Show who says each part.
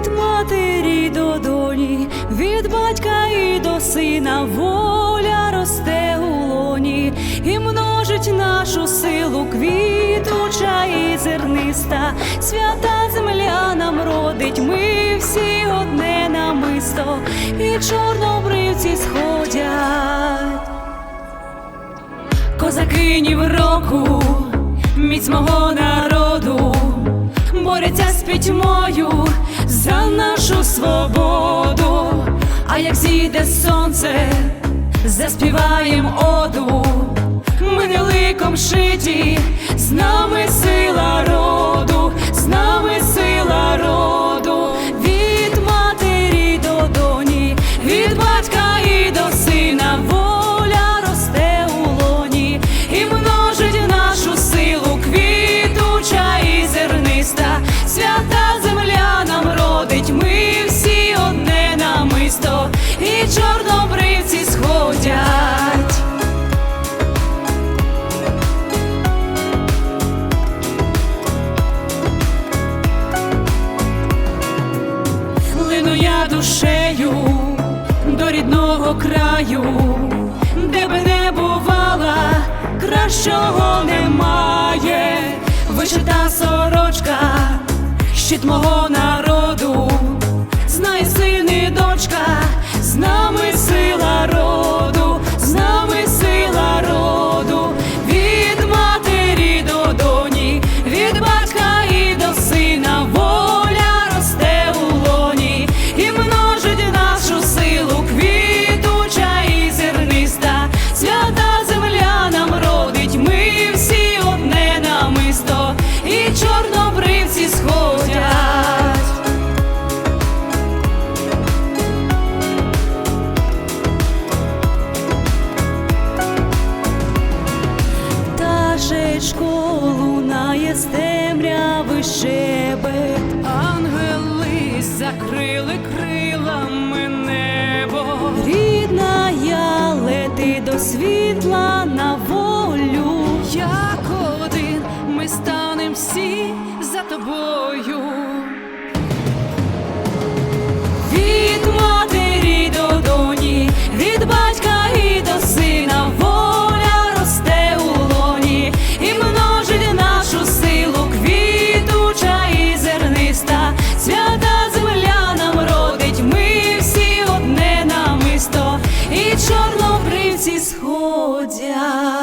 Speaker 1: від матері додолі, від батька і до сина воля росте у лоні. І множить нашу силу квітуча і зерниста, свята земля нам родить, ми всі одне намисто, і чорнобривці сходять. Козакинів року, міць мого народу, борються з пітьмою за нашу свободу. А як зійде сонце, заспіваєм оду, ми не ликом шиті, чорнобривці сходять. Лину я душею до рідного краю, де би не бувала, кращого немає. Вишита сорочка, щит мого народу, Пташечко лунає з темряви щебет, ангели закрили крилами небо. Рідна я лети до світла на волю. Як один ми станем всі за тобою. зісходять.